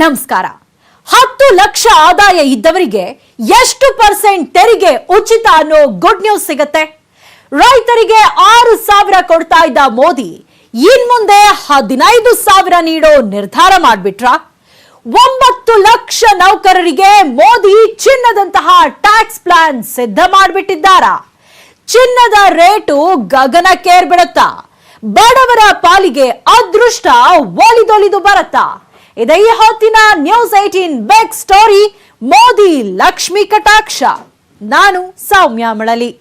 ನಮಸ್ಕಾರ. ಹತ್ತು ಲಕ್ಷ ಆದಾಯ ಇದ್ದವರಿಗೆ ಎಷ್ಟು ಪರ್ಸೆಂಟ್ ತೆರಿಗೆ ಉಚಿತ ಅನ್ನೋ ಗುಡ್ ನ್ಯೂಸ್ ಸಿಗತ್ತೆ. ರೈತರಿಗೆ ಆರು ಸಾವಿರ ಕೊಡ್ತಾ ಇದ್ದ ಮೋದಿ ಇನ್ ಮುಂದೆ ಹದಿನೈದು ಸಾವಿರ ನೀಡೋ ನಿರ್ಧಾರ ಮಾಡ್ಬಿಟ್ರ? ಒಂಬತ್ತು ಲಕ್ಷ ನೌಕರರಿಗೆ ಮೋದಿ ಚಿನ್ನದಂತಹ ಟ್ಯಾಕ್ಸ್ ಪ್ಲಾನ್ ಸಿದ್ಧ ಮಾಡಿಬಿಟ್ಟಿದ್ದಾರ? ಚಿನ್ನದ ರೇಟು ಗಗನಕ್ಕೇರ್ಬಿಡತ್ತಾ? ಬಡವರ ಪಾಲಿಗೆ ಅದೃಷ್ಟ ಒಲಿದೊಲಿದು ಬರತ್ತಾ? ಇದೇ ಈ ಹೊತ್ತಿನ news eighteen big story Modi Lakshmi ಕಟಾಕ್ಷ ನಾನು ಸೌಮ್ಯ ಮಳಲಿ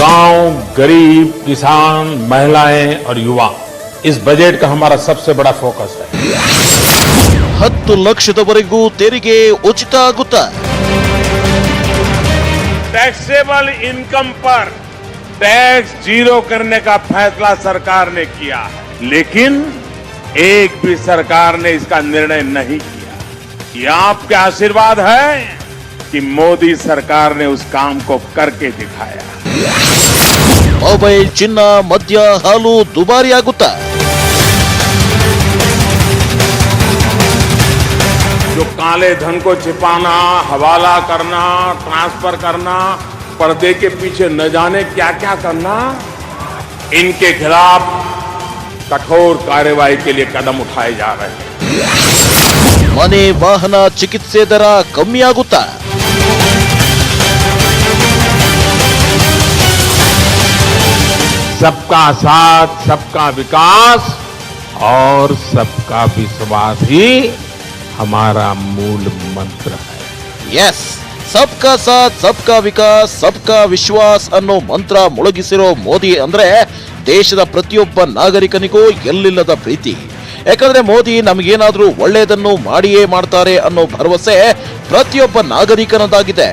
गांव गरीब किसान महिलाएं और युवा इस बजट का हमारा सबसे बड़ा फोकस है ಹತ್ತು ಲಕ್ಷದವರೆಗೂ ತೆರಿಗೆ ಉಚಿತ ಆಗುತ್ತಾ टैक्सेबल इनकम पर टैक्स जीरो करने का फैसला सरकार ने किया है लेकिन एक भी सरकार ने इसका निर्णय नहीं किया ये आपके आशीर्वाद है कि मोदी सरकार ने उस काम को करके दिखाया ಮೊಬೈಲ್ ಚಿನ್ನ ಮದ್ಯ ಹಾಲು ದುಬಾರಿ ಆಗುತ್ತಾ काले धन को छिपाना हवाला करना ट्रांसफर करना पर्दे के पीछे न जाने क्या क्या करना इनके खिलाफ कठोर कार्रवाई के लिए कदम उठाए जा रहे हैं ಮನೆ ವಾಹನ ಚಿಕಿತ್ಸೆ ದರ ಕಮ್ಮಿ ಆಗುತ್ತಾ सबका साथ सबका विकास और सबका विश्वास ही हमारा मूल मंत्र है ಎಸ್ ಸಬ್ಕಾ ಸಾಥ್ ಸಬ್ಕಾ ವಿಕಾಸ್ ಸಬ್ಕಾ ವಿಶ್ವಾಸ್ ಅನ್ನೋ ಮಂತ್ರ ಮುಳುಗಿಸಿರೋ ಮೋದಿ ಅಂದ್ರೆ ದೇಶದ ಪ್ರತಿಯೊಬ್ಬ ನಾಗರಿಕನಿಗೂ ಎಲ್ಲಿಲ್ಲದ ಪ್ರೀತಿ ಯಾಕಂದ್ರೆ ಮೋದಿ ನಮಗೇನಾದ್ರೂ ಒಳ್ಳೆಯದನ್ನು ಮಾಡಿಯೇ ಮಾಡ್ತಾರೆ ಅನ್ನೋ ಭರವಸೆ ಪ್ರತಿಯೊಬ್ಬ ನಾಗರಿಕನದಾಗಿದೆ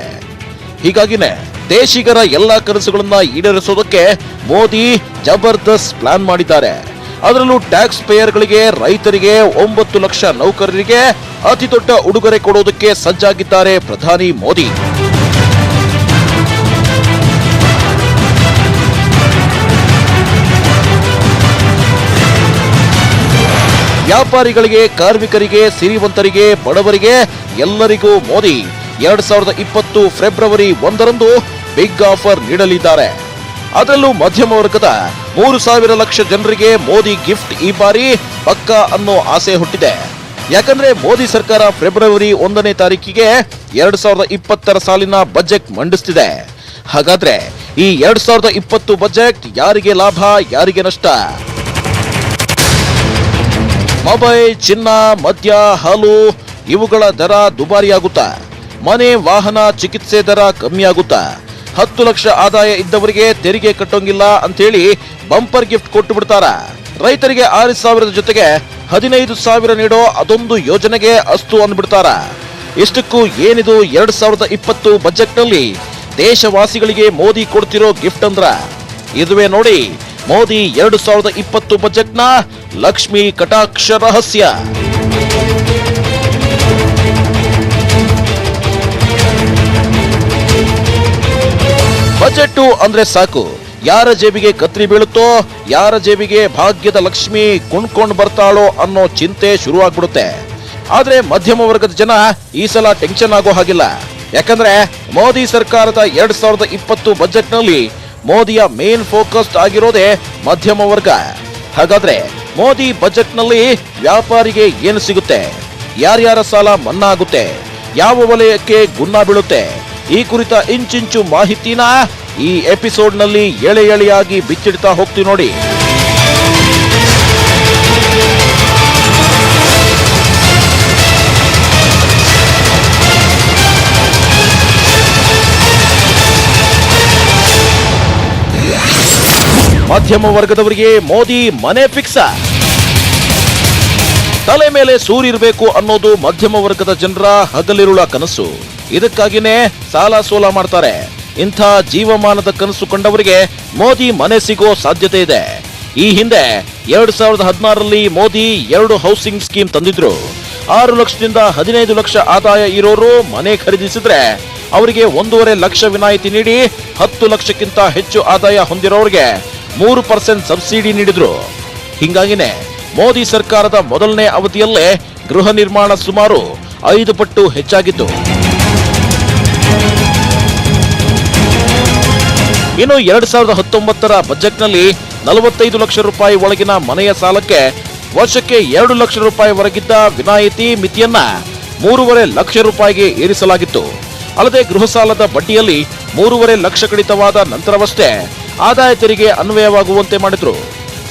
ಹೀಗಾಗಿನೇ ದೇಶಿಗರ ಎಲ್ಲಾ ಕನಸುಗಳನ್ನ ಈಡೇರಿಸೋದಕ್ಕೆ ಮೋದಿ ಜಬರ್ದಸ್ತ್ ಪ್ಲಾನ್ ಮಾಡಿದ್ದಾರೆ ಅದರಲ್ಲೂ ಟ್ಯಾಕ್ಸ್ ಪೇಯರ್ಗಳಿಗೆ ರೈತರಿಗೆ ಒಂಬತ್ತು ಲಕ್ಷ ನೌಕರರಿಗೆ ಅತಿ ದೊಡ್ಡ ಉಡುಗೊರೆ ಕೊಡೋದಕ್ಕೆ ಸಜ್ಜಾಗಿದ್ದಾರೆ ಪ್ರಧಾನಿ ಮೋದಿ. ವ್ಯಾಪಾರಿಗಳಿಗೆ, ಕಾರ್ಮಿಕರಿಗೆ, ಸಿರಿವಂತರಿಗೆ, ಬಡವರಿಗೆ ಎಲ್ಲರಿಗೂ ಮೋದಿ. ಎರಡ್ ಸಾವಿರದ ಇಪ್ಪತ್ತು ಫೆಬ್ರವರಿ ಒಂದರಂದು ಬಿಗ್ ಆಫರ್ ನೀಡಲಿದ್ದಾರೆ. ಅದರಲ್ಲೂ ಮಧ್ಯಮ ವರ್ಗದ ಮೂರು ಸಾವಿರ ಲಕ್ಷ ಜನರಿಗೆ ಮೋದಿ ಗಿಫ್ಟ್ ಈ ಬಾರಿ ಪಕ್ಕ ಅನ್ನೋ ಆಸೆ ಹುಟ್ಟಿದೆ. ಯಾಕಂದ್ರೆ ಮೋದಿ ಸರ್ಕಾರ ಫೆಬ್ರವರಿ ಒಂದನೇ ತಾರೀಕಿಗೆ ಎರಡ್ ಸಾವಿರದ ಇಪ್ಪತ್ತರ ಸಾಲಿನ ಬಜೆಟ್ ಮಂಡಿಸ್ತಿದೆ. ಹಾಗಾದ್ರೆ ಈ ಎರಡ್ ಸಾವಿರದ ಇಪ್ಪತ್ತು ಬಜೆಟ್ ಯಾರಿಗೆ ಲಾಭ, ಯಾರಿಗೆ ನಷ್ಟ? ಮೊಬೈಲ್, ಚಿನ್ನ, ಮದ್ಯ, ಹಾಲು ಇವುಗಳ ದರ ದುಬಾರಿಯಾಗುತ್ತಾ? ಮನೆ, ವಾಹನ, ಚಿಕಿತ್ಸೆ ದರ ಕಮ್ಮಿ ಆಗುತ್ತಾ ಹತ್ತು ಲಕ್ಷ ಆದಾಯ ಇದ್ದವರಿಗೆ ತೆರಿಗೆ ಕಟ್ಟೋಂಗಿಲ್ಲ ಅಂತೇಳಿ ಬಂಪರ್ ಗಿಫ್ಟ್ ಕೊಟ್ಟು ಬಿಡ್ತಾರ. ರೈತರಿಗೆ ಆರು ಸಾವಿರದ ಜೊತೆಗೆ ಹದಿನೈದು ಸಾವಿರ ನೀಡೋ ಅದೊಂದು ಯೋಜನೆಗೆ ಅಸ್ತು ಅಂದ್ಬಿಡ್ತಾರ. ಇಷ್ಟಕ್ಕೂ ಏನಿದು ಎರಡ್ ಸಾವಿರದ ಇಪ್ಪತ್ತು ಬಜೆಟ್ನಲ್ಲಿ ದೇಶವಾಸಿಗಳಿಗೆ ಮೋದಿ ಕೊಡ್ತಿರೋ ಗಿಫ್ಟ್ ಅಂದ್ರ? ಇದುವೇ ನೋಡಿ, ಮೋದಿ ಎರಡು ಸಾವಿರದ ಇಪ್ಪತ್ತು ಬಜೆಟ್ನ ಲಕ್ಷ್ಮಿ ಕಟಾಕ್ಷ ರಹಸ್ಯ. ಬಜೆಟ್ ಅಂದ್ರೆ ಸಾಕು. ಯಾರ ಜೇಬಿಗೆ ಕತ್ರಿ ಬೀಳುತ್ತೋ, ಯಾರ ಜೇಬಿಗೆ ಭಾಗ್ಯದ ಲಕ್ಷ್ಮಿ ಕುಣ್ಕೊಂಡು ಬರ್ತಾಳೋ ಅನ್ನೋ ಚಿಂತೆ ಶುರುವಾಗ್ಬಿಡುತ್ತೆ. ಆದ್ರೆ ಮಧ್ಯಮ ವರ್ಗದ ಜನ ಈ ಸಲ ಟೆನ್ಷನ್ ಆಗೋ ಹಾಗಿಲ್ಲ. ಯಾಕಂದ್ರೆ ಮೋದಿ ಸರ್ಕಾರದ ಎರಡ್ ಸಾವಿರದ ಇಪ್ಪತ್ತು ಬಜೆಟ್ನಲ್ಲಿ ಮೋದಿಯ ಮೇನ್ ಫೋಕಸ್ಡ್ ಆಗಿರೋದೇ ಮಧ್ಯಮ ವರ್ಗ. ಹಾಗಾದ್ರೆ ಮೋದಿ ಬಜೆಟ್ನಲ್ಲಿ ವ್ಯಾಪಾರಿಗೆ ಏನು ಸಿಗುತ್ತೆ? ಯಾರ್ಯಾರ ಸಾಲ ಮನ್ನಾ ಆಗುತ್ತೆ? ಯಾವ ವಲಯಕ್ಕೆ ಗುನ್ನ ಬೀಳುತ್ತೆ? ಈ ಕುರಿತ ಇಂಚಿಂಚು ಮಾಹಿತಿನ ಈ ಎಪಿಸೋಡ್ನಲ್ಲಿ ಎಳೆ ಎಳೆಯಾಗಿ ಬಿಚ್ಚಿಡ್ತಾ ಹೋಗ್ತೀವಿ ನೋಡಿ. ಮಧ್ಯಮ ವರ್ಗದವರಿಗೆ ಮೋದಿ ಮನೆ ಫಿಕ್ಸ ತಲೆ ಮೇಲೆ ಸೂರಿರಬೇಕು ಅನ್ನೋದು ಮಧ್ಯಮ ವರ್ಗದ ಜನರ ಹಗಲಿರುಳ ಕನಸು. ಇದಕ್ಕಾಗಿನೇ ಸಾಲ ಸೋಲ ಮಾಡ್ತಾರೆ. ಇಂಥ ಜೀವಮಾನದ ಕನಸು ಕಂಡವರಿಗೆ ಮೋದಿ ಮನೆ ಸಿಗೋ ಸಾಧ್ಯತೆ ಇದೆ. ಈ ಹಿಂದೆ ಎರಡ್ ಸಾವಿರದ ಹದಿನಾರರಲ್ಲಿ ಮೋದಿ ಎರಡು ಹೌಸಿಂಗ್ ಸ್ಕೀಮ್ ತಂದಿದ್ರು. ಆರು ಲಕ್ಷದಿಂದ ಹದಿನೈದು ಲಕ್ಷ ಆದಾಯ ಇರೋರು ಮನೆ ಖರೀದಿಸಿದ್ರೆ ಅವರಿಗೆ ಒಂದೂವರೆ ಲಕ್ಷ ವಿನಾಯಿತಿ ನೀಡಿ ಹತ್ತು ಲಕ್ಷಕ್ಕಿಂತ ಹೆಚ್ಚು ಆದಾಯ ಹೊಂದಿರೋರಿಗೆ ಮೂರು ಪರ್ಸೆಂಟ್ ಸಬ್ಸಿಡಿ ನೀಡಿದ್ರು. ಹಿಂಗಾಗಿನೇ ಮೋದಿ ಸರ್ಕಾರದ ಮೊದಲನೇ ಅವಧಿಯಲ್ಲೇ ಗೃಹ ನಿರ್ಮಾಣ ಸುಮಾರು ಐದು ಪಟ್ಟು ಹೆಚ್ಚಾಗಿತ್ತು. ಇನ್ನು ಎರಡ್ ಸಾವಿರದ ಹತ್ತೊಂಬತ್ತರ ಬಜೆಟ್ನಲ್ಲಿ ನಲವತ್ತೈದು ಲಕ್ಷ ರೂಪಾಯಿ ಒಳಗಿನ ಮನೆಯ ಸಾಲಕ್ಕೆ ವರ್ಷಕ್ಕೆ ಎರಡು ಲಕ್ಷ ರೂಪಾಯಿ ವರೆಗಿದ್ದ ವಿನಾಯಿತಿ ಮಿತಿಯನ್ನ ಮೂರುವರೆ ಲಕ್ಷ ರೂಪಾಯಿಗೆ ಏರಿಸಲಾಗಿತ್ತು. ಅಲ್ಲದೆ ಗೃಹ ಸಾಲದ ಬಡ್ಡಿಯಲ್ಲಿ ಮೂರುವರೆ ಲಕ್ಷ ಕಡಿತವಾದ ನಂತರವಷ್ಟೇ ಆದಾಯ ತೆರಿಗೆ ಅನ್ವಯವಾಗುವಂತೆ ಮಾಡಿದ್ರು.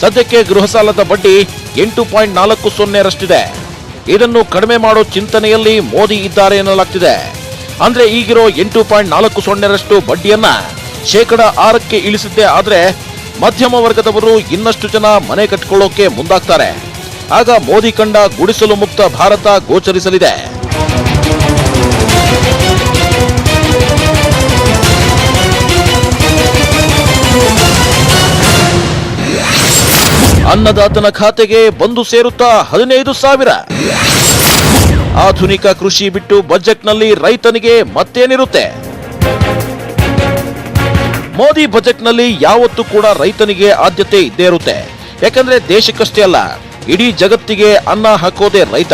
ಸದ್ಯಕ್ಕೆ ಗೃಹ ಸಾಲದ ಬಡ್ಡಿ ಎಂಟು ಪಾಯಿಂಟ್ ನಾಲ್ಕು ಸೊನ್ನೆರಷ್ಟಿದೆ ಇದನ್ನು ಕಡಿಮೆ ಮಾಡೋ ಚಿಂತನೆಯಲ್ಲಿ ಮೋದಿ ಇದ್ದಾರೆ ಎನ್ನಲಾಗ್ತಿದೆ. ಅಂದ್ರೆ ಈಗಿರೋ ಎಂಟು ಪಾಯಿಂಟ್ ನಾಲ್ಕು ಸೊನ್ನೆರಷ್ಟು ಬಡ್ಡಿಯನ್ನ ಶೇಕಡ ಆರಕ್ಕೆ ಇಳಿಸಿದ್ದೆ, ಆದ್ರೆ ಮಧ್ಯಮ ವರ್ಗದವರು ಇನ್ನಷ್ಟು ಜನ ಮನೆ ಕಟ್ಕೊಳ್ಳೋಕೆ ಮುಂದಾಗ್ತಾರೆ. ಆಗ ಮೋದಿ ಕಂಡ ಗುಡಿಸಲು ಮುಕ್ತ ಭಾರತ ಗೋಚರಿಸಲಿದೆ. ಅನ್ನದಾತನ ಖಾತೆಗೆ ಬಂದು ಸೇರುತ್ತಾ ಹದಿನೈದು ಸಾವಿರ. ಆಧುನಿಕ ಕೃಷಿ ಬಿಟ್ಟು ಬಜೆಟ್ನಲ್ಲಿ ರೈತನಿಗೆ ಮತ್ತೇನಿರುತ್ತೆ? ಮೋದಿ ಬಜೆಟ್ನಲ್ಲಿ ಯಾವತ್ತೂ ಕೂಡ ರೈತನಿಗೆ ಆದ್ಯತೆ ಇದ್ದೇ ಇರುತ್ತೆ. ಯಾಕಂದ್ರೆ ದೇಶಕ್ಕಷ್ಟೇ ಅಲ್ಲ, ಇಡೀ ಜಗತ್ತಿಗೆ ಅನ್ನ ಹಾಕೋದೇ ರೈತ.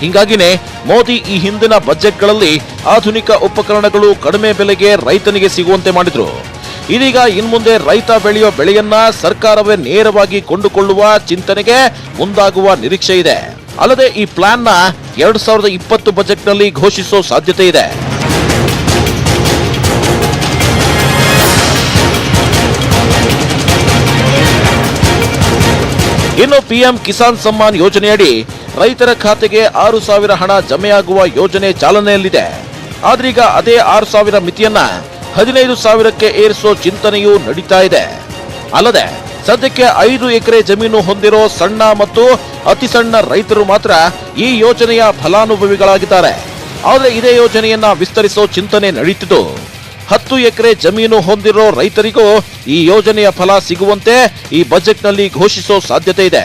ಹಿಂಗಾಗಿನೇ ಮೋದಿ ಈ ಹಿಂದಿನ ಬಜೆಟ್ಗಳಲ್ಲಿ ಆಧುನಿಕ ಉಪಕರಣಗಳು ಕಡಿಮೆ ಬೆಲೆಗೆ ರೈತನಿಗೆ ಸಿಗುವಂತೆ ಮಾಡಿದ್ರು. ಇದೀಗ ಇನ್ಮುಂದೆ ರೈತ ಬೆಳೆಯೋ ಬೆಳೆಯನ್ನ ಸರ್ಕಾರವೇ ನೇರವಾಗಿ ಕೊಂಡುಕೊಳ್ಳುವ ಚಿಂತನೆಗೆ ಮುಂದಾಗುವ ನಿರೀಕ್ಷೆ ಇದೆ. ಅಲ್ಲದೆ ಈ ಪ್ಲಾನ್ನ ಎರಡ್ ಸಾವಿರದ ಇಪ್ಪತ್ತು ಬಜೆಟ್ನಲ್ಲಿ ಘೋಷಿಸೋ ಸಾಧ್ಯತೆ ಇದೆ. ಇನ್ನು ಪಿಎಂ ಕಿಸಾನ್ ಸಮ್ಮಾನ್ ಯೋಜನೆಯಡಿ ರೈತರ ಖಾತೆಗೆ ಆರು ಸಾವಿರ ಹಣ ಜಮೆಯಾಗುವ ಯೋಜನೆ ಚಾಲನೆಯಲ್ಲಿದೆ. ಆದ್ರೀಗ ಅದೇ ಆರು ಸಾವಿರ ಮಿತಿಯನ್ನ ಹದಿನೈದು ಸಾವಿರಕ್ಕೆ ಏರಿಸೋ ಚಿಂತನೆಯೂ ನಡೀತಾ ಇದೆ. ಅಲ್ಲದೆ, ಸದ್ಯಕ್ಕೆ ಐದು ಎಕರೆ ಜಮೀನು ಹೊಂದಿರೋ ಸಣ್ಣ ಮತ್ತು ಅತಿ ಸಣ್ಣ ರೈತರು ಮಾತ್ರ ಈ ಯೋಜನೆಯ ಫಲಾನುಭವಿಗಳಾಗಿದ್ದಾರೆ. ಆದರೆ ಇದೇ ಯೋಜನೆಯನ್ನ ವಿಸ್ತರಿಸೋ ಚಿಂತನೆ ನಡೀತಿದ್ದು. ಹತ್ತು ಎಕರೆ ಜಮೀನು ಹೊಂದಿರೋ ರೈತರಿಗೂ ಈ ಯೋಜನೆಯ ಫಲ ಸಿಗುವಂತೆ ಈ ಬಜೆಟ್ನಲ್ಲಿ ಘೋಷಿಸೋ ಸಾಧ್ಯತೆ ಇದೆ.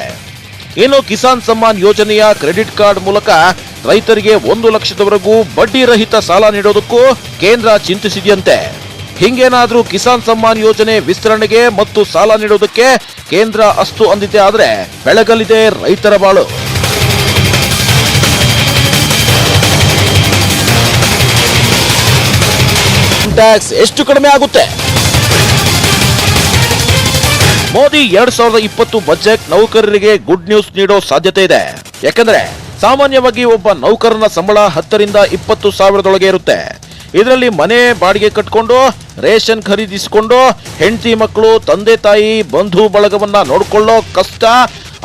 ಇನ್ನು ಕಿಸಾನ್ ಸಮ್ಮಾನ್ ಯೋಜನೆಯ ಕ್ರೆಡಿಟ್ ಕಾರ್ಡ್ ಮೂಲಕ ರೈತರಿಗೆ ಒಂದು ಲಕ್ಷದವರೆಗೂ ಬಡ್ಡಿ ರಹಿತ ಸಾಲ ನೀಡೋದಕ್ಕೂ ಕೇಂದ್ರ ಚಿಂತಿಸಿದೆಯಂತೆ. ಹಿಂಗೇನಾದ್ರೂ ಕಿಸಾನ್ ಸಮ್ಮಾನ್ ಯೋಜನೆ ವಿಸ್ತರಣೆಗೆ ಮತ್ತು ಸಾಲ ನೀಡೋದಕ್ಕೆ ಕೇಂದ್ರ ಅಸ್ತು ಅಂದಿದೆ ಆದರೆ ಬೆಳಗಲಿದೆ ರೈತರ ಬಾಳು. ಟ್ಯಾಕ್ಸ್ ಎಷ್ಟು ಕಡಿಮೆ ಆಗುತ್ತೆ? ಮೋದಿ ಎರಡ್ ಸಾವಿರದ ಇಪ್ಪತ್ತು ಬಜೆಟ್ ನೌಕರರಿಗೆ ಗುಡ್ ನ್ಯೂಸ್ ನೀಡೋ ಸಾಧ್ಯತೆ ಇದೆ. ಯಾಕಂದ್ರೆ ಸಾಮಾನ್ಯವಾಗಿ ಒಬ್ಬ ನೌಕರನ ಸಂಬಳ ಹತ್ತರಿಂದ ಇಪ್ಪತ್ತು ಸಾವಿರದೊಳಗೆ ಇರುತ್ತೆ. ಇದರಲ್ಲಿ ಮನೆ, ಬಾಡಿಗೆ ಕಟ್ಕೊಂಡು, ರೇಷನ್ ಖರೀದಿಸಿಕೊಂಡು, ಹೆಂಡತಿ ಮಕ್ಕಳು, ತಂದೆ ತಾಯಿ, ಬಂಧು ಬಳಗವನ್ನ ನೋಡ್ಕೊಳ್ಳೋ ಕಷ್ಟ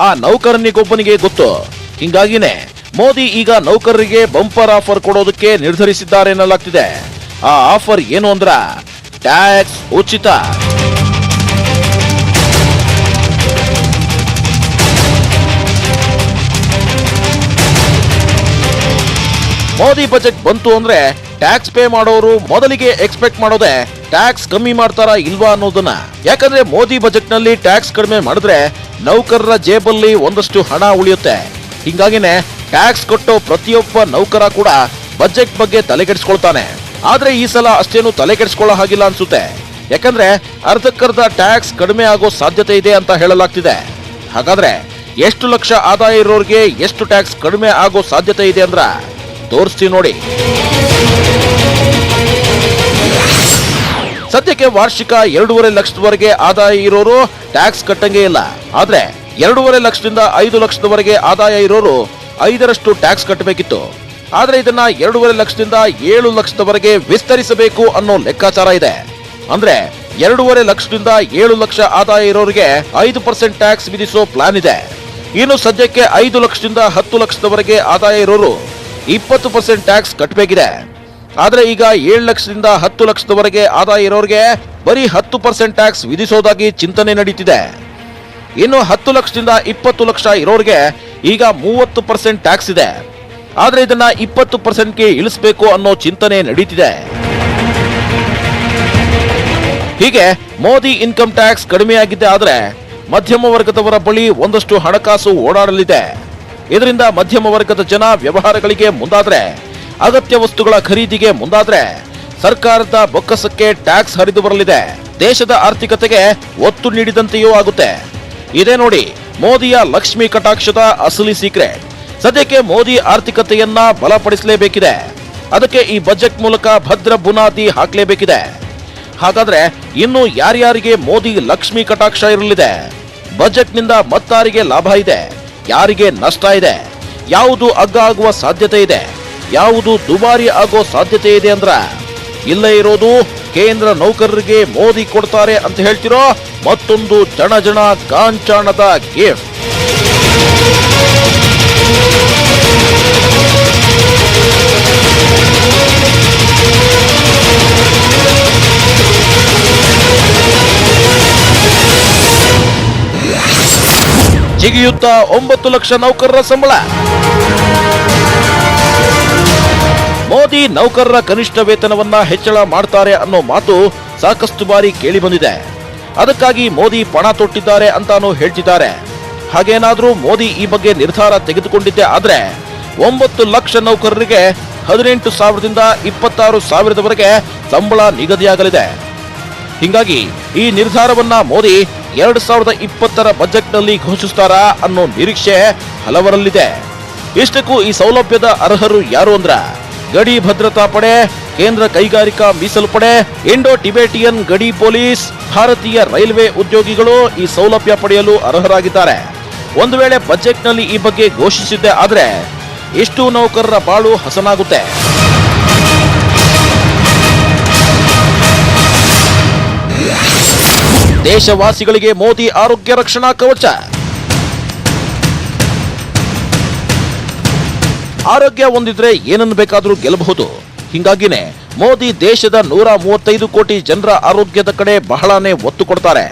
ಆ ನೌಕರನಿಗೊಬ್ಬನಿಗೆ ಗೊತ್ತು. ಹಿಂಗಾಗಿನೇ ಮೋದಿ ಈಗ ನೌಕರರಿಗೆ ಬಂಪರ್ ಆಫರ್ ಕೊಡೋದಕ್ಕೆ ನಿರ್ಧರಿಸಿದ್ದಾರೆ ಎನ್ನಲಾಗ್ತಿದೆ. ಆ ಆಫರ್ ಏನು ಅಂದ್ರ ಟ್ಯಾಕ್ಸ್ ಉಚಿತ. ಮೋದಿ ಬಜೆಟ್ ಬಂತು ಅಂದ್ರೆ ಟ್ಯಾಕ್ಸ್ ಪೇ ಮಾಡೋರು ಮೊದಲಿಗೆ ಎಕ್ಸ್ಪೆಕ್ಟ್ ಮಾಡೋದೇ ಟ್ಯಾಕ್ಸ್ ಕಮ್ಮಿ ಮಾಡ್ತಾರಾ ಇಲ್ವಾ ಅನ್ನೋದನ್ನ. ಯಾಕಂದ್ರೆ ಮೋದಿ ಬಜೆಟ್ನಲ್ಲಿ ಟ್ಯಾಕ್ಸ್ ಕಡಿಮೆ ಮಾಡಿದ್ರೆ ನೌಕರರ ಜೇಬಲ್ಲಿ ಒಂದಷ್ಟು ಹಣ ಉಳಿಯುತ್ತೆ. ಹಿಂಗಾಗಿನೇ ಟ್ಯಾಕ್ಸ್ ಕೊಟ್ಟು ಪ್ರತಿಯೊಬ್ಬ ನೌಕರ ಕೂಡ ಬಜೆಟ್ ಬಗ್ಗೆ ತಲೆ ಕೆಡಿಸ್ಕೊಳ್ತಾನೆ ಆದ್ರೆ ಈ ಸಲ ಅಷ್ಟೇನು ತಲೆ ಕೆಡಿಸ್ಕೊಳ್ಳೋ ಹಾಗಿಲ್ಲ ಅನ್ಸುತ್ತೆ. ಯಾಕಂದ್ರೆ ಅರ್ಧಕ್ಕರ್ಧ ಟ್ಯಾಕ್ಸ್ ಕಡಿಮೆ ಆಗೋ ಸಾಧ್ಯತೆ ಇದೆ ಅಂತ ಹೇಳಲಾಗ್ತಿದೆ. ಹಾಗಾದ್ರೆ ಎಷ್ಟು ಲಕ್ಷ ಆದಾಯ ಇರೋರಿಗೆ ಎಷ್ಟು ಟ್ಯಾಕ್ಸ್ ಕಡಿಮೆ ಆಗೋ ಸಾಧ್ಯತೆ ಇದೆ ಅಂದ್ರ ತೋರಿಸ್ತೀವಿ ನೋಡಿ. ಸದ್ಯಕ್ಕೆ ವಾರ್ಷಿಕ ಎರಡೂವರೆ ಲಕ್ಷದವರೆಗೆ ಆದಾಯ ಇರೋರು ಟ್ಯಾಕ್ಸ್ ಕಟ್ಟಂಗೆ ಇಲ್ಲ. ಆದ್ರೆ ಎರಡೂವರೆ ಲಕ್ಷದಿಂದ ಐದು ಲಕ್ಷದವರೆಗೆ ಆದಾಯ ಇರೋರು ಐದರಷ್ಟು ಟ್ಯಾಕ್ಸ್ ಕಟ್ಟಬೇಕಿತ್ತು. ಆದ್ರೆ ಇದನ್ನ ಎರಡೂವರೆ ಲಕ್ಷದಿಂದ ಏಳು ಲಕ್ಷದವರೆಗೆ ವಿಸ್ತರಿಸಬೇಕು ಅನ್ನೋ ಲೆಕ್ಕಾಚಾರ ಇದೆ. ಅಂದ್ರೆ ಎರಡೂವರೆ ಲಕ್ಷದಿಂದ ಏಳು ಲಕ್ಷ ಆದಾಯ ಇರೋರಿಗೆ ಐದು ಪರ್ಸೆಂಟ್ ಟ್ಯಾಕ್ಸ್ ವಿಧಿಸೋ ಪ್ಲಾನ್ ಇದೆ. ಇನ್ನು ಸದ್ಯಕ್ಕೆ ಐದು ಲಕ್ಷದಿಂದ ಹತ್ತು ಲಕ್ಷದವರೆಗೆ ಆದಾಯ ಇರೋರು ಇಪ್ಪತ್ತು ಪರ್ಸೆಂಟ್ ಟ್ಯಾಕ್ಸ್ ಕಟ್ಟಬೇಕಿದೆ ಆದರೆ ಈಗ ಏಳು ಲಕ್ಷದಿಂದ ಹತ್ತು ಲಕ್ಷದವರೆಗೆ ಆದಾಯ ಇರೋರಿಗೆ ಬರೀ ಹತ್ತು ಪರ್ಸೆಂಟ್ ಟ್ಯಾಕ್ಸ್ ವಿಧಿಸೋದಾಗಿ ಚಿಂತನೆ ನಡೀತಿದೆ. ಇನ್ನು ಹತ್ತು ಲಕ್ಷದಿಂದ ಇಪ್ಪತ್ತು ಲಕ್ಷ ಇರೋರಿಗೆ ಈಗ ಮೂವತ್ತು ಪರ್ಸೆಂಟ್ ಟ್ಯಾಕ್ಸ್ ಇದೆ. ಆದ್ರೆ ಇದನ್ನ ಇಪ್ಪತ್ತು ಪರ್ಸೆಂಟ್ಗೆ ಇಳಿಸಬೇಕು ಅನ್ನೋ ಚಿಂತನೆ ನಡೀತಿದೆ. ಹೀಗೆ ಮೋದಿ ಇನ್ಕಮ್ ಟ್ಯಾಕ್ಸ್ ಕಡಿಮೆಯಾಗಿದೆ ಆದರೆ ಮಧ್ಯಮ ವರ್ಗದವರ ಬಳಿ ಒಂದಷ್ಟು ಹಣಕಾಸು ಓಡಾಡಲಿದೆ. ಇದರಿಂದ ಮಧ್ಯಮ ವರ್ಗದ ಜನ ವ್ಯವಹಾರಗಳಿಗೆ ಮುಂದಾದ್ರೆ, ಅಗತ್ಯ ವಸ್ತುಗಳ ಖರೀದಿಗೆ ಮುಂದಾದ್ರೆ ಸರ್ಕಾರದ ಬೊಕ್ಕಸಕ್ಕೆ ಟ್ಯಾಕ್ಸ್ ಹರಿದು ಬರಲಿದೆ. ದೇಶದ ಆರ್ಥಿಕತೆಗೆ ಒತ್ತು ನೀಡಿದಂತೆಯೂ ಆಗುತ್ತೆ. ಇದೇ ನೋಡಿ ಮೋದಿಯ ಲಕ್ಷ್ಮಿ ಕಟಾಕ್ಷದ ಅಸಲಿ ಸೀಕ್ರೆಟ್. ಸದ್ಯಕ್ಕೆ ಮೋದಿ ಆರ್ಥಿಕತೆಯನ್ನ ಬಲಪಡಿಸಲೇಬೇಕಿದೆ. ಅದಕ್ಕೆ ಈ ಬಜೆಟ್ ಮೂಲಕ ಭದ್ರ ಬುನಾದಿ ಹಾಕಲೇಬೇಕಿದೆ. ಹಾಗಾದ್ರೆ ಇನ್ನು ಯಾರ್ಯಾರಿಗೆ ಮೋದಿ ಲಕ್ಷ್ಮಿ ಕಟಾಕ್ಷ ಇರಲಿದೆ? ಬಜೆಟ್ನಿಂದ ಮತ್ತಾರಿಗೆ ಲಾಭ ಇದೆ? ಯಾರಿಗೆ ನಷ್ಟ ಇದೆ? ಯಾವುದು ಅಗ್ಗ ಆಗುವ ಸಾಧ್ಯತೆ ಇದೆ? ಯಾವುದು ದುಬಾರಿ ಆಗೋ ಸಾಧ್ಯತೆ ಇದೆ ಅಂದ್ರ? ಇಲ್ಲೇ ಇರೋದು ಕೇಂದ್ರ ನೌಕರರಿಗೆ ಮೋದಿ ಕೊಡ್ತಾರೆ ಅಂತ ಹೇಳ್ತಿರೋ ಮತ್ತೊಂದು ಜನ ಜನ ಗಾಂಚಾಣದ ಗಿಫ್ಟ್ ಜಿಗಿಯುತ್ತಾ ಒಂಬತ್ತು ಲಕ್ಷ ನೌಕರರ ಸಂಬಳ. ಮೋದಿ ನೌಕರರ ಕನಿಷ್ಠ ವೇತನವನ್ನ ಹೆಚ್ಚಳ ಮಾಡ್ತಾರೆ ಅನ್ನೋ ಮಾತು ಸಾಕಷ್ಟು ಬಾರಿ ಕೇಳಿ ಬಂದಿದೆ. ಅದಕ್ಕಾಗಿ ಮೋದಿ ಪಣ ತೊಟ್ಟಿದ್ದಾರೆ ಅಂತಾನೂ ಹೇಳ್ತಿದ್ದಾರೆ. ಹಾಗೇನಾದ್ರೂ ಮೋದಿ ಈ ಬಗ್ಗೆ ನಿರ್ಧಾರ ತೆಗೆದುಕೊಂಡಿದ್ದೆ ಆದರೆ ಒಂಬತ್ತು ಲಕ್ಷ ನೌಕರರಿಗೆ ಹದಿನೆಂಟು ಸಾವಿರದಿಂದ ಇಪ್ಪತ್ತಾರು ಸಾವಿರದವರೆಗೆ ಸಂಬಳ ನಿಗದಿಯಾಗಲಿದೆ. ಹೀಗಾಗಿ ಈ ನಿರ್ಧಾರವನ್ನ ಮೋದಿ ಎರಡು ಸಾವಿರದ ಇಪ್ಪತ್ತರ ಬಜೆಟ್ನಲ್ಲಿ ಘೋಷಿಸ್ತಾರಾ ಅನ್ನೋ ನಿರೀಕ್ಷೆ ಹಲವರಲ್ಲಿದೆ. ಇಷ್ಟಕ್ಕೂ ಈ ಸೌಲಭ್ಯದ ಅರ್ಹರು ಯಾರು ಅಂದ್ರ ಗಡಿ ಭದ್ರತಾ ಪಡೆ, ಕೇಂದ್ರ ಕೈಗಾರಿಕಾ ಮೀಸಲು ಪಡೆ, ಇಂಡೋ ಟಿಬೇಟಿಯನ್ ಗಡಿ ಪೊಲೀಸ್, ಭಾರತೀಯ ರೈಲ್ವೆ ಉದ್ಯೋಗಿಗಳು ಈ ಸೌಲಭ್ಯ ಪಡೆಯಲು ಅರ್ಹರಾಗಿದ್ದಾರೆ. ಒಂದು ವೇಳೆ ಬಜೆಟ್ನಲ್ಲಿ ಈ ಬಗ್ಗೆ ಘೋಷಿಸಿದ್ದೆ ಆದರೆ ಎಷ್ಟು ನೌಕರರ ಬಾಳು ಹಸನಾಗುತ್ತೆ. ದೇಶವಾಸಿಗಳಿಗೆ ಮೋದಿ ಆರೋಗ್ಯ ರಕ್ಷಣಾ ಕವಚ. ಆರೋಗ್ಯ ಹೊಂದಿದ್ರೆ ಏನನ್ನು ಬೇಕಾದರೂ ಗೆಲ್ಲಬಹುದು. ಹಿಂಗಾಗಿನೇ ಮೋದಿ ದೇಶದ ನೂರ ಮೂವತ್ತೈದು ಕೋಟಿ ಜನರ ಆರೋಗ್ಯದ ಕಡೆ ಬಹಳನೇ ಒತ್ತು ಕೊಡ್ತಾರೆ.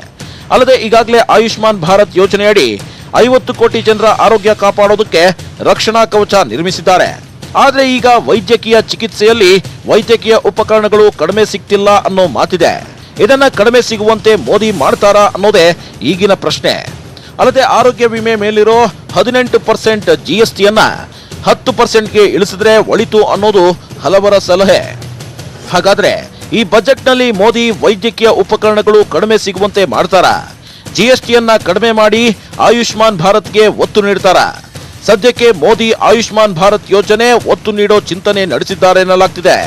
ಅಲ್ಲದೆ ಈಗಾಗಲೇ ಆಯುಷ್ಮಾನ್ ಭಾರತ್ ಯೋಜನೆಯಡಿ ಐವತ್ತು ಕೋಟಿ ಜನರ ಆರೋಗ್ಯ ಕಾಪಾಡೋದಕ್ಕೆ ರಕ್ಷಣಾ ಕವಚ ನಿರ್ಮಿಸಿದ್ದಾರೆ. ಆದರೆ ಈಗ ವೈದ್ಯಕೀಯ ಚಿಕಿತ್ಸೆಯಲ್ಲಿ ವೈದ್ಯಕೀಯ ಉಪಕರಣಗಳು ಕಡಿಮೆ ಸಿಗ್ತಿಲ್ಲ ಅನ್ನೋ ಮಾತಿದೆ. ಇದನ್ನ ಕಡಿಮೆ ಸಿಗುವಂತೆ ಮೋದಿ ಮಾಡ್ತಾರಾ ಅನ್ನೋದೇ ಈಗಿನ ಪ್ರಶ್ನೆ. ಅಲ್ಲದೆ ಆರೋಗ್ಯ ವಿಮೆ ಮೇಲಿರೋ ಹದಿನೆಂಟು ಪರ್ಸೆಂಟ್ ಜಿಎಸ್ಟಿಯನ್ನ ಹತ್ತು ಪರ್ಸೆಂಟ್ಗೆ ಇಳಿಸಿದ್ರೆ ಒಳಿತು ಅನ್ನೋದು ಹಲವರ ಸಲಹೆ. ಹಾಗಾದ್ರೆ ಈ ಬಜೆಟ್ನಲ್ಲಿ ಮೋದಿ ವೈದ್ಯಕೀಯ ಉಪಕರಣಗಳು ಕಡಿಮೆ ಸಿಗುವಂತೆ ಮಾಡ್ತಾರಾ? ಜಿಎಸ್ಟಿಯನ್ನ ಕಡಿಮೆ ಮಾಡಿ ಆಯುಷ್ಮಾನ್ ಭಾರತ್ಗೆ ಒತ್ತು ನೀಡ್ತಾರಾ. ಸದ್ಯಕ್ಕೆ ಮೋದಿ ಆಯುಷ್ಮಾನ್ ಭಾರತ್ ಯೋಜನೆ ಒತ್ತು ನೀಡೋ ಚಿಂತನೆ ನಡೆಸಿದ್ದಾರೆ ಎನ್ನಲಾಗ್ತಿದೆ.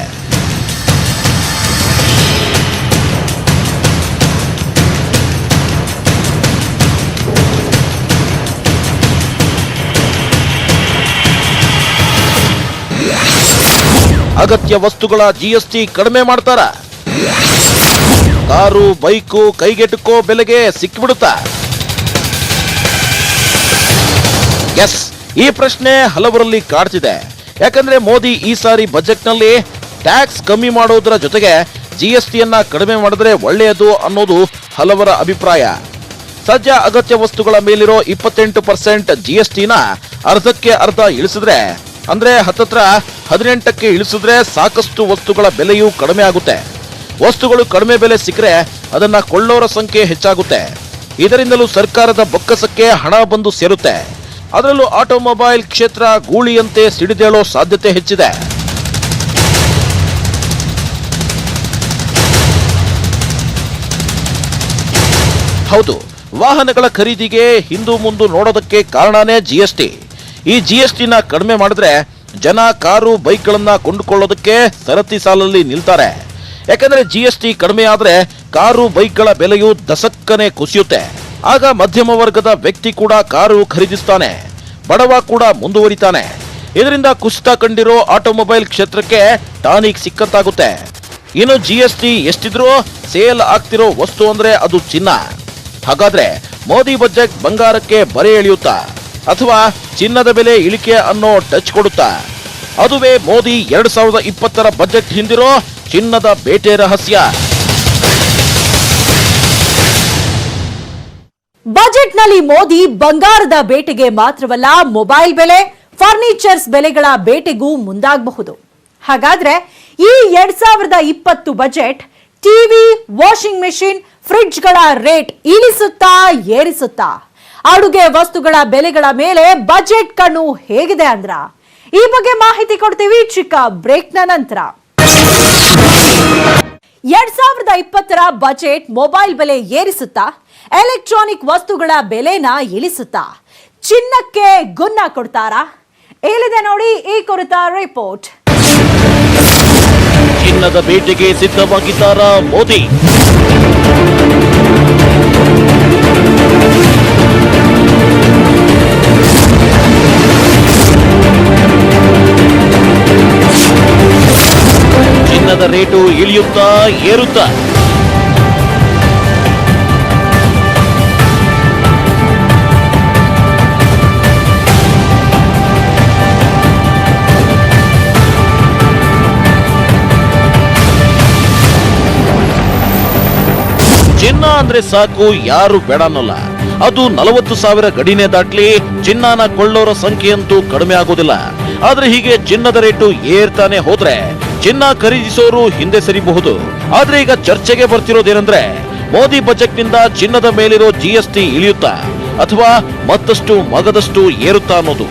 ಅಗತ್ಯ ವಸ್ತುಗಳ ಜಿಎಸ್ಟಿ ಕಡಿಮೆ ಮಾಡ್ತಾರ. ಕಾರು, ಬೈಕು ಕೈಗೆಟುಕೋ ಬೆಲೆಗೆ ಸಿಕ್ಕಿಬಿಡುತ್ತಾ. ಎಸ್ ಈ ಪ್ರಶ್ನೆ ಹಲವರಲ್ಲಿ ಕಾಡ್ತಿದೆ. ಯಾಕಂದ್ರೆ ಮೋದಿ ಈ ಸಾರಿ ಬಜೆಟ್ನಲ್ಲಿ ಟ್ಯಾಕ್ಸ್ ಕಮ್ಮಿ ಮಾಡೋದ್ರ ಜೊತೆಗೆ ಜಿಎಸ್ಟಿಯನ್ನ ಕಡಿಮೆ ಮಾಡಿದ್ರೆ ಒಳ್ಳೆಯದು ಅನ್ನೋದು ಹಲವರ ಅಭಿಪ್ರಾಯ. ಸದ್ಯ ಅಗತ್ಯ ವಸ್ತುಗಳ ಮೇಲಿರೋ ಇಪ್ಪತ್ತೆಂಟು ಪರ್ಸೆಂಟ್ ಜಿಎಸ್ಟಿನ ಅರ್ಧಕ್ಕೆ ಅರ್ಧ ಇಳಿಸಿದ್ರೆ, ಅಂದ್ರೆ ಹತ್ತತ್ರ ಹದಿನೆಂಟಕ್ಕೆ ಇಳಿಸಿದ್ರೆ ಸಾಕಷ್ಟು ವಸ್ತುಗಳ ಬೆಲೆಯೂ ಕಡಿಮೆ ಆಗುತ್ತೆ. ವಸ್ತುಗಳು ಕಡಿಮೆ ಬೆಲೆ ಸಿಕ್ಕರೆ ಅದನ್ನ ಕೊಳ್ಳೋರ ಸಂಖ್ಯೆ ಹೆಚ್ಚಾಗುತ್ತೆ. ಇದರಿಂದಲೂ ಸರ್ಕಾರದ ಬೊಕ್ಕಸಕ್ಕೆ ಹಣ ಬಂದು ಸೇರುತ್ತೆ. ಅದರಲ್ಲೂ ಆಟೋಮೊಬೈಲ್ ಕ್ಷೇತ್ರ ಗೂಳಿಯಂತೆ ಸಿಡಿದೇಳೋ ಸಾಧ್ಯತೆ ಹೆಚ್ಚಿದೆ. ಹೌದು, ವಾಹನಗಳ ಖರೀದಿಗೆ ಹಿಂದೂ ಮುಂದು ನೋಡೋದಕ್ಕೆ ಕಾರಣನೇ ಜಿಎಸ್ಟಿ ಈ ಜಿಎಸ್ಟಿನ ಕಡಿಮೆ ಮಾಡಿದ್ರೆ ಜನ ಕಾರು, ಬೈಕ್ಗಳನ್ನ ಕೊಂಡುಕೊಳ್ಳೋದಕ್ಕೆ ಸರತಿ ಸಾಲಲ್ಲಿ ನಿಲ್ತಾರೆ. ಯಾಕಂದ್ರೆ ಜಿಎಸ್ಟಿ ಕಡಿಮೆ ಆದರೆ ಕಾರು, ಬೈಕ್ಗಳ ಬೆಲೆಯು ದಸಕ್ಕನೆ ಕುಸಿಯುತ್ತೆ. ಆಗ ಮಧ್ಯಮ ವರ್ಗದ ವ್ಯಕ್ತಿ ಕೂಡ ಕಾರು ಖರೀದಿಸ್ತಾನೆ. ಬಡವ ಕೂಡ ಮುಂದುವರಿತಾನೆ. ಇದರಿಂದ ಕುಸಿತ ಕಂಡಿರೋ ಆಟೋಮೊಬೈಲ್ ಕ್ಷೇತ್ರಕ್ಕೆ ಟಾನಿಕ್ ಸಿಕ್ಕಂತಾಗುತ್ತೆ. ಇನ್ನು ಟಿ ಎಷ್ಟಿದ್ರೂ ಸೇಲ್ ಆಗ್ತಿರೋ ವಸ್ತು ಅಂದ್ರೆ ಅದು ಚಿನ್ನ. ಹಾಗಾದ್ರೆ ಮೋದಿ ಬಜೆಟ್ ಬಂಗಾರಕ್ಕೆ ಬರೆ ಎಳೆಯುತ್ತಾ ಅಥವಾ ಚಿನ್ನದ ಬೆಲೆ ಇಳಿಕೆ ಅನ್ನೋ ಟಚ್ ಕೊಡುತ್ತಾ? ಅದುವೇ ಮೋದಿ ಎರಡ್ ಸಾವಿರದ ಇಪ್ಪತ್ತರ ಬಜೆಟ್ ಹಿಂದಿರೋ ಚಿನ್ನದ ಬೇಟೆ ರಹಸ್ಯ. ಬಜೆಟ್ನಲ್ಲಿ ಮೋದಿ ಬಂಗಾರದ ಬೇಟೆಗೆ ಮಾತ್ರವಲ್ಲ ಮೊಬೈಲ್ ಬೆಲೆ, ಫರ್ನಿಚರ್ಸ್ ಬೆಲೆಗಳ ಬೇಟೆಗೂ ಮುಂದಾಗಬಹುದು. ಹಾಗಾದ್ರೆ ಈ ಎರಡ್ ಸಾವಿರದ ಇಪ್ಪತ್ತು ಬಜೆಟ್ ಟಿವಿ, ವಾಷಿಂಗ್ ಮೆಷಿನ್, ಫ್ರಿಡ್ಜ್ಗಳ ರೇಟ್ ಇಳಿಸುತ್ತಾ ಏರಿಸುತ್ತಾ? ಅಡುಗೆ ವಸ್ತುಗಳ ಬೆಲೆಗಳ ಮೇಲೆ ಬಜೆಟ್ ಕಣ್ಣು ಹೇಗಿದೆ ಅಂದ್ರ? ಈ ಬಗ್ಗೆ ಮಾಹಿತಿ ಕೊಡ್ತೀವಿ ಚಿಕ್ಕ ಬ್ರೇಕ್ನ ನಂತರ. ಎರಡ್ ಸಾವಿರದ ಇಪ್ಪತ್ತರ ಬಜೆಟ್ ಮೊಬೈಲ್ ಬೆಲೆ ಏರಿಸುತ್ತಾ? ಎಲೆಕ್ಟ್ರಾನಿಕ್ ವಸ್ತುಗಳ ಬೆಲೆನ ಇಳಿಸುತ್ತಾ? ಚಿನ್ನಕ್ಕೆ ಗುನ್ನ ಕೊಡ್ತಾರಾ? ಏಳಿದೆ ನೋಡಿ ಈ ಕುರಿತ ರಿಪೋರ್ಟ್. ಚಿನ್ನದ ಬೇಟೆಗೆ ಸಿದ್ಧವಾಗಿದ್ದಾರಾ ಮೋದಿ? ಚಿನ್ನದ ರೇಟು ಇಳಿಯುತ್ತಾ ಏರುತ್ತಾ? ಚಿನ್ನ ಅಂದ್ರೆ ಸಾಕು, ಯಾರು ಬೇಡ ಅನ್ನಲ್ಲ. ಅದು ನಲವತ್ತು ಸಾವಿರ ಗಡಿನೇ ದಾಟ್ಲಿ, ಚಿನ್ನನ ಕೊಳ್ಳೋರ ಸಂಖ್ಯೆಯಂತೂ ಕಡಿಮೆ ಆಗೋದಿಲ್ಲ. ಆದ್ರೆ ಹೀಗೆ ಚಿನ್ನದ ರೇಟು ಏರ್ತಾನೆ ಹೋದ್ರೆ, ಚಿನ್ನ ಖರೀದಿಸೋರು ಹಿಂದೆ ಸರಿಬಹುದು. ಆದ್ರೆ ಈಗ ಚರ್ಚೆಗೆ ಬರ್ತಿರೋದೇನೆಂದ್ರೆ, ಮೋದಿ ಬಜೆಟ್ನಿಂದ ಚಿನ್ನದ ಮೇಲಿರೋ ಜಿಎಸ್ಟಿ ಇಳಿಯುತ್ತಾ, ಅಥವಾ ಮತ್ತಷ್ಟು ಮಗದಷ್ಟು ಏರುತ್ತಾ ಅನ್ನೋದು.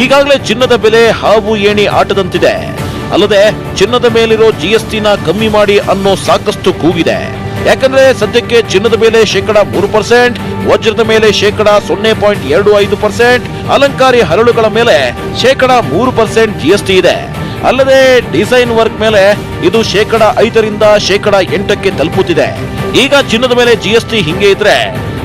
ಈಗಾಗಲೇ ಚಿನ್ನದ ಬೆಲೆ ಹಾವು ಏಣಿ ಆಟದಂತಿದೆ. ಅಲ್ಲದೆ ಚಿನ್ನದ ಮೇಲಿರೋ ಜಿಎಸ್ಟಿನ ಕಮ್ಮಿ ಮಾಡಿ ಅನ್ನೋ ಸಾಕಷ್ಟು ಕೂಗಿದೆ. ಯಾಕಂದ್ರೆ ಸದ್ಯಕ್ಕೆ ಚಿನ್ನದ ಮೇಲೆ ಶೇಕಡ ಮೂರು ಪರ್ಸೆಂಟ್, ವಜ್ರದ ಮೇಲೆ ಶೇಕಡ ಸೊನ್ನೆ ಪಾಯಿಂಟ್ ಎರಡು ಐದು ಪರ್ಸೆಂಟ್, ಅಲಂಕಾರಿ ಹರಳುಗಳ ಮೇಲೆ ಶೇಕಡ ಮೂರು ಪರ್ಸೆಂಟ್ ಜಿಎಸ್ಟಿ ಇದೆ. ಅಲ್ಲದೆ ಡಿಸೈನ್ ವರ್ಕ್ ಮೇಲೆ ಇದು ಶೇಕಡ ಐದರಿಂದ ಶೇಕಡ ಎಂಟಕ್ಕೆ ತಲುಪುತ್ತಿದೆ. ಈಗ ಚಿನ್ನದ ಮೇಲೆ ಜಿಎಸ್ಟಿ ಹಿಂಗೆ ಇದ್ರೆ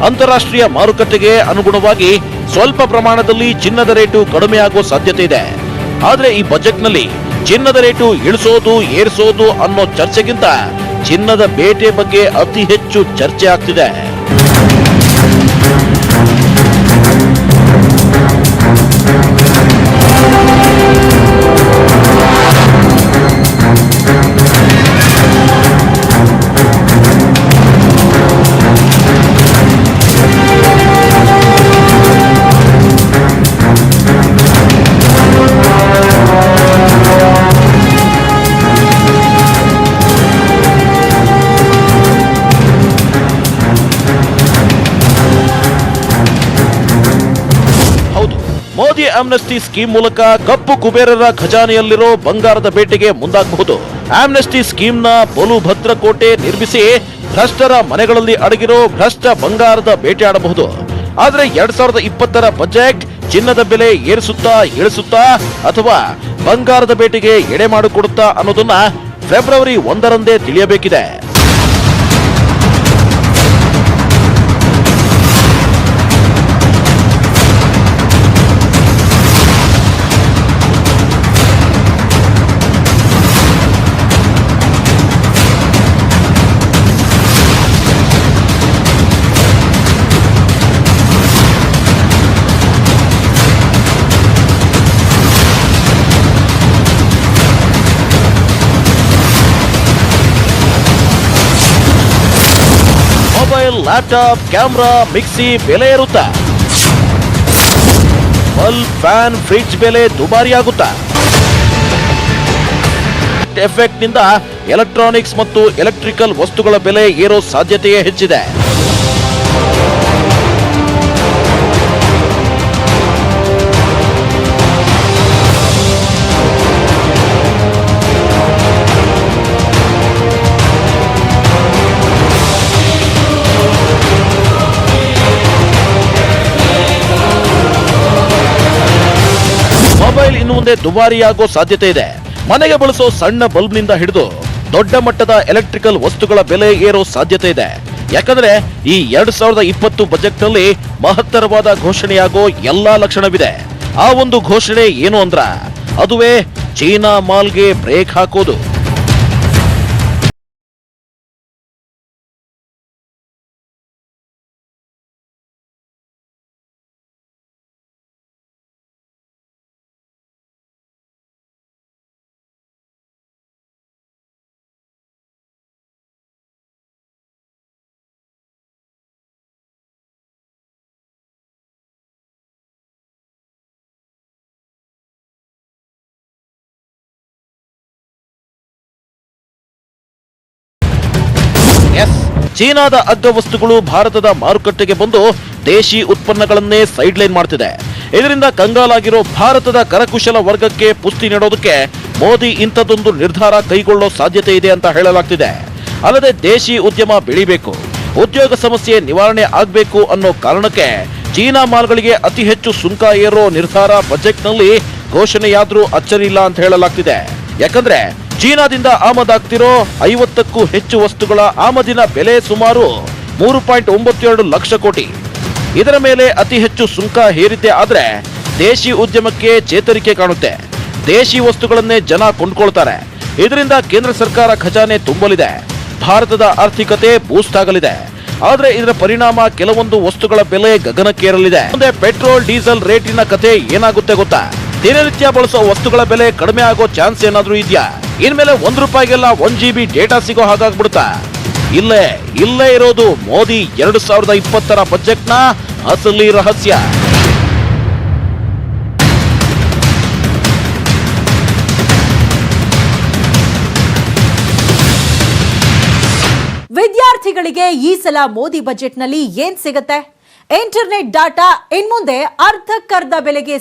ಅಂತಾರಾಷ್ಟ್ರೀಯ ಮಾರುಕಟ್ಟೆಗೆ ಅನುಗುಣವಾಗಿ ಸ್ವಲ್ಪ ಪ್ರಮಾಣದಲ್ಲಿ ಚಿನ್ನದ ರೇಟು ಕಡಿಮೆ ಆಗೋ ಸಾಧ್ಯತೆ ಇದೆ. ಆದ್ರೆ ಈ ಬಜೆಟ್ನಲ್ಲಿ ಚಿನ್ನದ ರೇಟು ಇಳಿಸೋದು ಏರಿಸೋದು ಅನ್ನೋ ಚರ್ಚೆಗಿಂತ ಚಿನ್ನದ ಬೇಟೆ ಬಗ್ಗೆ ಅತಿ ಹೆಚ್ಚು ಚರ್ಚೆ ಆಗ್ತಿದೆ. ಆಮ್ನೆಸ್ಟಿ ಸ್ಕೀಮ್ ಮೂಲಕ ಕಪ್ಪು ಕುಬೇರರ ಖಜಾನೆಯಲ್ಲಿರೋ ಬಂಗಾರದ ಬೇಟೆಗೆ ಮುಂದಾಗಬಹುದು. ಆಮ್ನೆಸ್ಟಿ ಸ್ಕೀಮ್ನ ಬಲು ಭದ್ರಕೋಟೆ ನಿರ್ಮಿಸಿ ಭ್ರಷ್ಟರ ಮನೆಗಳಲ್ಲಿ ಅಡಗಿರೋ ಭ್ರಷ್ಟ ಬಂಗಾರದ ಬೇಟೆಯಾಡಬಹುದು ಆದ್ರೆ ಎರಡ್ ಸಾವಿರದ ಇಪ್ಪತ್ತರ ಬಜೆಟ್ ಚಿನ್ನದ ಬೆಲೆ ಏರಿಸುತ್ತಾ ಇಳಿಸುತ್ತಾ ಅಥವಾ ಬಂಗಾರದ ಬೇಟೆಗೆ ಎಡೆ ಮಾಡಿಕೊಡುತ್ತಾ ಅನ್ನೋದನ್ನ ಫೆಬ್ರವರಿ ಒಂದರಂದೇ ತಿಳಿಯಬೇಕಿದೆ. ಮೊಬೈಲ್ ಲ್ಯಾಪ್ಟಾಪ್ ಕ್ಯಾಮ್ರಾ ಮಿಕ್ಸಿ ಬೆಲೆ ಏರುತ್ತಾ ಬಲ್ಬ್ ಫ್ಯಾನ್ ಫ್ರಿಡ್ಜ್ ಬೆಲೆ ದುಬಾರಿ ಆಗುತ್ತಾ? ಎಫೆಕ್ಟ್ನಿಂದ ಎಲೆಕ್ಟ್ರಾನಿಕ್ಸ್ ಮತ್ತು ಎಲೆಕ್ಟ್ರಿಕಲ್ ವಸ್ತುಗಳ ಬೆಲೆ ಏರೋ ಸಾಧ್ಯತೆಯೇ ಹೆಚ್ಚಿದೆ. ಇನ್ನು ಮುಂದೆ ದುಬಾರಿಯಾಗೋ ಸಾಧ್ಯತೆ ಇದೆ. ಮನೆಗೆ ಬಳಸೋ ಸಣ್ಣ ಬಲ್ಬ್ನಿಂದ ಹಿಡಿದು ದೊಡ್ಡ ಮಟ್ಟದ ಎಲೆಕ್ಟ್ರಿಕಲ್ ವಸ್ತುಗಳ ಬೆಲೆ ಏರೋ ಸಾಧ್ಯತೆ ಇದೆ. ಯಾಕಂದ್ರೆ ಈ ಎರಡ್ ಸಾವಿರದ ಇಪ್ಪತ್ತು ಬಜೆಟ್ನಲ್ಲಿ ಮಹತ್ತರವಾದ ಘೋಷಣೆಯಾಗೋ ಎಲ್ಲಾ ಲಕ್ಷಣವಿದೆ. ಆ ಒಂದು ಘೋಷಣೆ ಏನು ಅಂದ್ರ, ಅದುವೇ ಚೀನಾ ಮಾಲ್ಗೆ ಬ್ರೇಕ್ ಹಾಕೋದು. ಚೀನಾದ ಅಗ್ಗ ವಸ್ತುಗಳು ಭಾರತದ ಮಾರುಕಟ್ಟೆಗೆ ಬಂದು ದೇಶಿ ಉತ್ಪನ್ನಗಳನ್ನೇ ಸೈಡ್ ಲೈನ್ ಮಾಡ್ತಿದೆ. ಇದರಿಂದ ಕಂಗಾಲಾಗಿರೋ ಭಾರತದ ಕರಕುಶಲ ವರ್ಗಕ್ಕೆ ಪುಷ್ಟಿ ನೀಡೋದಕ್ಕೆ ಮೋದಿ ಇಂಥದ್ದೊಂದು ನಿರ್ಧಾರ ಕೈಗೊಳ್ಳೋ ಸಾಧ್ಯತೆ ಇದೆ ಅಂತ ಹೇಳಲಾಗ್ತಿದೆ. ಅಲ್ಲದೆ ದೇಶಿ ಉದ್ಯಮ ಬೆಳಿಬೇಕು, ಉದ್ಯೋಗ ಸಮಸ್ಯೆ ನಿವಾರಣೆ ಆಗಬೇಕು ಅನ್ನೋ ಕಾರಣಕ್ಕೆ ಚೀನಾ ಮಾಲ್ಗಳಿಗೆ ಅತಿ ಹೆಚ್ಚು ಸುಂಕ ಏರೋ ನಿರ್ಧಾರ ಬಜೆಟ್ನಲ್ಲಿ ಘೋಷಣೆಯಾದರೂ ಅಚ್ಚರಿ ಇಲ್ಲ ಅಂತ ಹೇಳಲಾಗ್ತಿದೆ. ಯಾಕಂದ್ರೆ ಚೀನಾದಿಂದ ಆಮದಾಗ್ತಿರೋ ಐವತ್ತಕ್ಕೂ ಹೆಚ್ಚು ವಸ್ತುಗಳ ಆಮದಿನ ಬೆಲೆ ಸುಮಾರು ಮೂರು ಪಾಯಿಂಟ್ ಒಂಬತ್ತೆರಡು ಲಕ್ಷ ಕೋಟಿ. ಇದರ ಮೇಲೆ ಅತಿ ಹೆಚ್ಚು ಸುಂಕ ಹೇರಿದ್ದೆ ಆದ್ರೆ ದೇಶಿ ಉದ್ಯಮಕ್ಕೆ ಚೇತರಿಕೆ ಕಾಣುತ್ತೆ. ದೇಶಿ ವಸ್ತುಗಳನ್ನೇ ಜನ ಕೊಂಡ್ಕೊಳ್ತಾರೆ. ಇದರಿಂದ ಕೇಂದ್ರ ಸರ್ಕಾರ ಖಜಾನೆ ತುಂಬಲಿದೆ. ಭಾರತದ ಆರ್ಥಿಕತೆ ಬೂಸ್ಟ್ ಆಗಲಿದೆ. ಆದ್ರೆ ಇದರ ಪರಿಣಾಮ ಕೆಲವೊಂದು ವಸ್ತುಗಳ ಬೆಲೆ ಗಗನಕ್ಕೇರಲಿದೆ. ಮುಂದೆ ಪೆಟ್ರೋಲ್, ಡೀಸೆಲ್ ರೇಟಿನ ಕತೆ ಏನಾಗುತ್ತೆ ಗೊತ್ತಾ? ದಿನನಿತ್ಯ ಬಳಸೋ ವಸ್ತುಗಳ ಬೆಲೆ ಕಡಿಮೆ ಆಗೋ ಚಾನ್ಸ್ ಏನಾದರೂ ಇದೆಯಾ? ಇನ್ಮೇಲೆ ಒಂದ್ ರೂಪಾಯಿಗೆಲ್ಲ ಒನ್ ಜಿ ಬಿ ಡೇಟಾ ಸಿಗೋ ಹಾಗಾಗ್ಬಿಡುತ್ತಾ? ಇಲ್ಲೇ ಇಲ್ಲೇ ಇರೋದು ಮೋದಿ ಎರಡು ಸಾವಿರದ ಇಪ್ಪತ್ತರ ಬಜೆಟ್ನ ಅಸಲಿ ರಹಸ್ಯ. ವಿದ್ಯಾರ್ಥಿಗಳಿಗೆ ಈ ಸಲ ಮೋದಿ ಬಜೆಟ್ನಲ್ಲಿ ಏನ್ ಸಿಗತ್ತೆ? ಇಂಟರ್ನೆಟ್ ಡಾಟಾ ಇನ್ಮುಂದೆ ಅರ್ಧಕ್ಕರ್ಧ ಬೆಲೆಗೆ